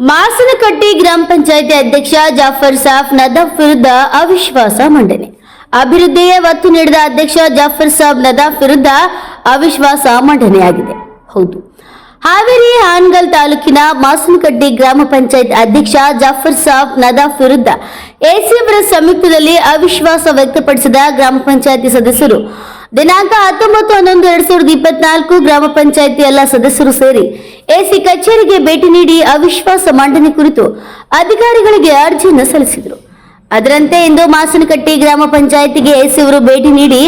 ಮಾಸನಕಟ್ಟಿ ಗ್ರಾಮ ಪಂಚಾಯತಿ ಅಧ್ಯಕ್ಷ ಜಾಫರ್ ಸಾಫ್ ನದಾಫ್ ವಿರುದ್ಧ ಅವಿಶ್ವಾಸ ಮಂಡನೆ. ಅಭಿವೃದ್ಧಿಗೆ ಒತ್ತು ನೀಡಿದ ಅಧ್ಯಕ್ಷ ಜಾಫರ್ ಸಾಬ್ ನದಾಫ್ ವಿರುದ್ಧ ಅವಿಶ್ವಾಸ ಮಂಡನೆಯಾಗಿದೆ. ಹೌದು. ಹಾವೇರಿ ಹಾನಗಲ್ ತಾಲೂಕಿನ ಮಾಸನಕಟ್ಟಿ ಗ್ರಾಮ ಪಂಚಾಯತ್ ಅಧ್ಯಕ್ಷ ಜಾಫರ್ ಸಾಬ್ ನದಾಫ್ ವಿರುದ್ಧ ಎಸಿಎಂ ಸಂಯುಕ್ತದಲ್ಲಿ ಅವಿಶ್ವಾಸ ವ್ಯಕ್ತಪಡಿಸಿದ ಗ್ರಾಮ ಪಂಚಾಯತಿ ಸದಸ್ಯರು ದಿನಾಂಕ ಹತ್ತೊಂಬತ್ತು ಹನ್ನೊಂದು ಎರಡ್ ಸಾವಿರದ ಇಪ್ಪತ್ನಾಲ್ಕು ಗ್ರಾಮ ಪಂಚಾಯಿತಿ ಎಲ್ಲ ಸದಸ್ಯರು ಸೇರಿ ಎಸಿ ಕಚೇರಿಗೆ ಭೇಟಿ ನೀಡಿ ಅವಿಶ್ವಾಸ ಮಂಡನೆ ಕುರಿತು ಅಧಿಕಾರಿಗಳಿಗೆ ಅರ್ಜಿಯನ್ನು ಸಲ್ಲಿಸಿದರು. ಅದರಂತೆ ಇಂದು ಮಾಸನಕಟ್ಟಿ ಗ್ರಾಮ ಪಂಚಾಯಿತಿಗೆ ಎಸಿ ಅವರು ಭೇಟಿ ನೀಡಿ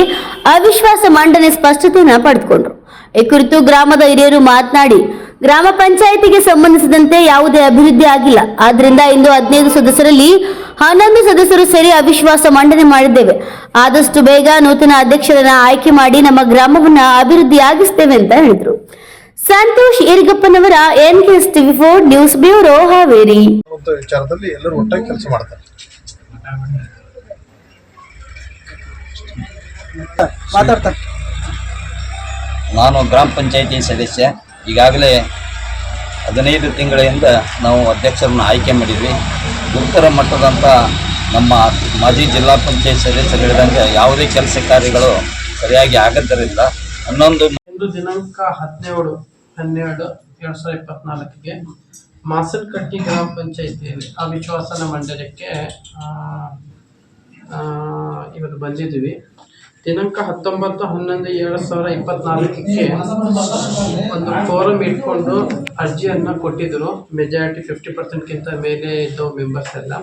ಅವಿಶ್ವಾಸ ಮಂಡನೆ ಸ್ಪಷ್ಟತೆಯನ್ನು ಪಡೆದುಕೊಂಡರು. ಈ ಕುರಿತು ಗ್ರಾಮದ ಹಿರಿಯರು ಮಾತನಾಡಿ ಗ್ರಾಮ ಪಂಚಾಯತಿಗೆ ಸಂಬಂಧಿಸಿದಂತೆ ಯಾವುದೇ ಅಭಿವೃದ್ಧಿ ಆಗಿಲ್ಲ. ಆದ್ರಿಂದ ಇಂದು ಹದಿನೈದು ಸದಸ್ಯರಲ್ಲಿ ಹನ್ನೊಂದು ಸದಸ್ಯರು ಸೇರಿ ಅವಿಶ್ವಾಸ ಮಂಡನೆ ಮಾಡಿದ್ದೇವೆ. ಆದಷ್ಟು ಬೇಗ ನೂತನ ಅಧ್ಯಕ್ಷರನ್ನ ಆಯ್ಕೆ ಮಾಡಿ ನಮ್ಮ ಗ್ರಾಮವನ್ನ ಅಭಿವೃದ್ಧಿಯಾಗಿಸ್ತೇವೆ ಅಂತ ಹೇಳಿದ್ರು. Santosh ಇರಿಗಪ್ಪನವರ N KS TV four news bureau Haveri. ಅಂತ ವಿಚಾರದಲ್ಲಿ ಎಲ್ಲರೂ ಒಟ್ಟಾಗಿ ಕೆಲಸ ಮಾಡ್ತಾರೆ. ನಾನು ಗ್ರಾಮ ಪಂಚಾಯಿತಿ ಸದಸ್ಯ. ಈಗಾಗಲೇ ಹದಿನೈದು ತಿಂಗಳಿಂದ ನಾವು ಅಧ್ಯಕ್ಷರನ್ನು ಆಯ್ಕೆ ಮಾಡಿದ್ವಿ. ಗುರುತರ ಮಟ್ಟದಂಥ ನಮ್ಮ ಮಾಜಿ ಜಿಲ್ಲಾ ಪಂಚಾಯತ್ ಸದಸ್ಯರು ಯಾವುದೇ ಕೆಲಸ ಕಾರ್ಯಗಳು ಸರಿಯಾಗಿ ಆಗದ್ದರಿಂದ ಹನ್ನೊಂದು ಇಂದು ದಿನಾಂಕ ಹದಿನೇಳು, ಹನ್ನೆರಡು, ಎರಡು ಸಾವಿರದ ಇಪ್ಪತ್ನಾಲ್ಕಿಗೆ ಮಾಸಲ್ಕಟ್ಟಿ ಗ್ರಾಮ ಪಂಚಾಯಿತಿಯಲ್ಲಿ ಅವಿಶ್ವಾಸನ ಮಂಡಲಕ್ಕೆ ಇವತ್ತು ಬಂದಿದ್ದೀವಿ. ದಿನಾಂಕ ಹತ್ತೊಂಬತ್ತು, ಹನ್ನೊಂದು, ಎರಡು ಸಾವಿರ ಇಪ್ಪತ್ನಾಲ್ಕಕ್ಕೆ ಒಂದು ಫೋರಮ್ ಇಟ್ಕೊಂಡು ಅರ್ಜಿಯನ್ನು ಕೊಟ್ಟಿದ್ದರು ಮೆಜಾರಿಟಿ ಫಿಫ್ಟಿ ಪರ್ಸೆಂಟ್ಗಿಂತ ಮೇಲೆ ಇದ್ದವು ಮೆಂಬರ್ಸ್ ಎಲ್ಲ.